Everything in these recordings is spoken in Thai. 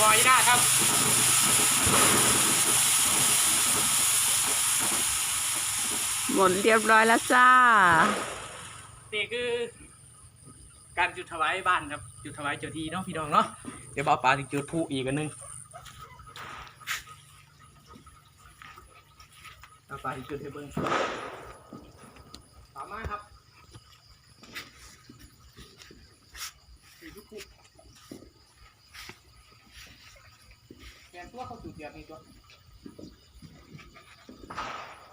บอยได้ครับหมดเรียบร้อยแล้วจ้า นี่คือ การจุดถวายบ้านครับ จุดถวายเจ้าที่เนาะพี่น้องเนาะ เดี๋ยวบ่าวปลาจะจุดพลุอีกอันหนึงบ่าวปลาจะจุดให้เบิ่งตามมาครับนี่จุดพลุ แกนตัวเขาจุดแบบนี้ตัวเบิ่งแล้ว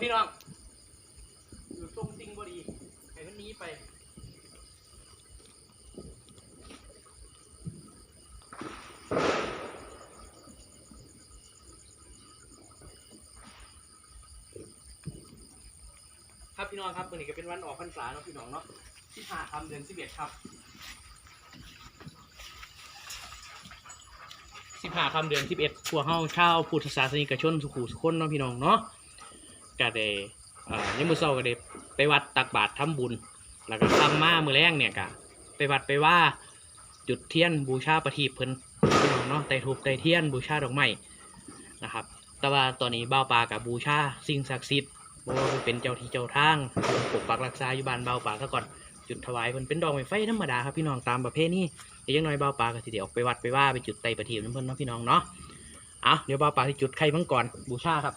พี่น้องอยู่ตรงซิงบดีให้มันนี้ไปครับพี่น้องครับวันนี้ก็เป็นวันออกพรรษาเนาะพี่น้องเนาะที่ผ่าคำเดือนสิบเอ็ดครับสิบห้าคำเดือนสิบเอ็ดพวกเฮาชาวพุทธศาสนิกชนสุขุสุขคนเนาะพี่น้องเนาะ ก็ได้ยังมือเช้าก็ได้ไปวัดตักบาตรทำบุญ แล้วก็ทำมามือแรงเนี่ยก็ไปวัดไปว่าจุดเทียนบูชาประทีปเพิ่นพี่น้องเนาะไต่ทูบไต่เทียนบูชาดอกไม้นะครับ แต่ว่าตอนนี้บ่าวปลากับบูชาสิ่งศักดิ์สิทธิ์บ่ว่าเป็นเจ้าที่เจ้าทางปกปักรักษาอยู่บ้านบ่าวปลาซะก่อนจุดถวายเพิ่นเป็นดอกไม้ไฟธรรมดาครับพี่น้องตามประเพณีเดี๋ยวยังน้อยบ่าวปลาก็สิเดี๋ยวออกไปวัดไปว่าไปจุดไต่ประทีปนเพิ่นเนาะพี่น้องเนาะอะเดี๋ยวบ่าวปลาสิจุดไข่มังกรบูชาครับ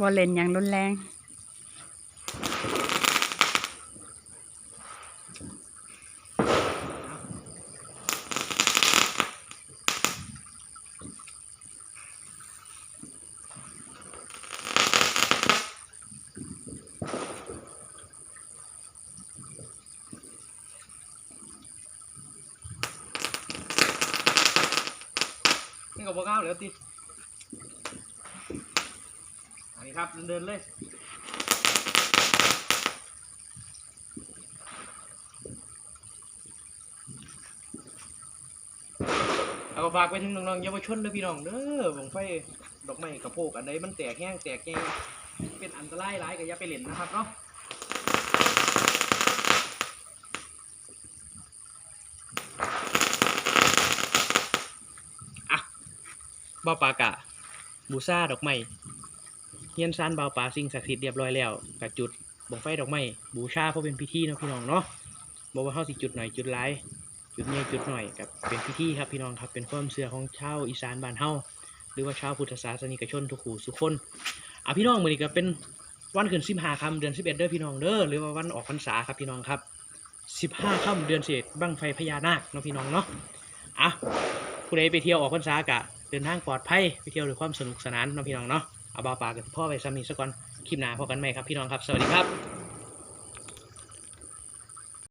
บอลเลนอย่างรุนแรง นี่ก็บอกก้าวเลือติอั นี่ครับเดินเลยเอาฝากไปถึงน้องๆเยาวชนเด้อพี่น้องเด้อบังไฟดอกไม้กระโปกอันใดมันแตกแห้งแตกแกงเป็นอันตรายร้ายก็อย่าไปเล่นนะครับเนาะบ่าปากะบูซาดอกไม้ เฮียนซานบ่าวปลาสิ่งศักดิ์สิทธิ์เรียบร้อยแล้วกะจุดบ่งไฟดอกไม้บูชาเพราะเป็นพิธีเนาะพี่น้องเนาะบอกว่าเฮาสิจุดหน่อยจุดหลายจุดใหญ่จุดหน่อยกับเป็นพิธีครับพี่น้องครับเป็นความเชื่อของชาวอีสานบ้านเฮาหรือว่าชาวพุทธศาสนิกชนทุกหูทุกคนอะพี่น้องมื้อนี้ก็เป็นวันขึ้น15ค่ำเดือน11เอ็ด้อพี่น้องเด้อหรือว่าวันออกพรรษาครับพี่น้องครับ15ค่ำเดือน11บั้งไฟพญานาคเนาะพี่น้องเนาะอะผู้ใดไปเที่ยวออกพรรษากะเดินทางปลอดภัยไปเที่ยวด้วยความสนุกสนานเนาะพี่น้องเนาะ เอาบ่าวปลากับพ่อไปซ้ำนี้สักก่อนคลิปหน้าพบกันใหม่ครับพี่น้องครับ สวัสดีครับ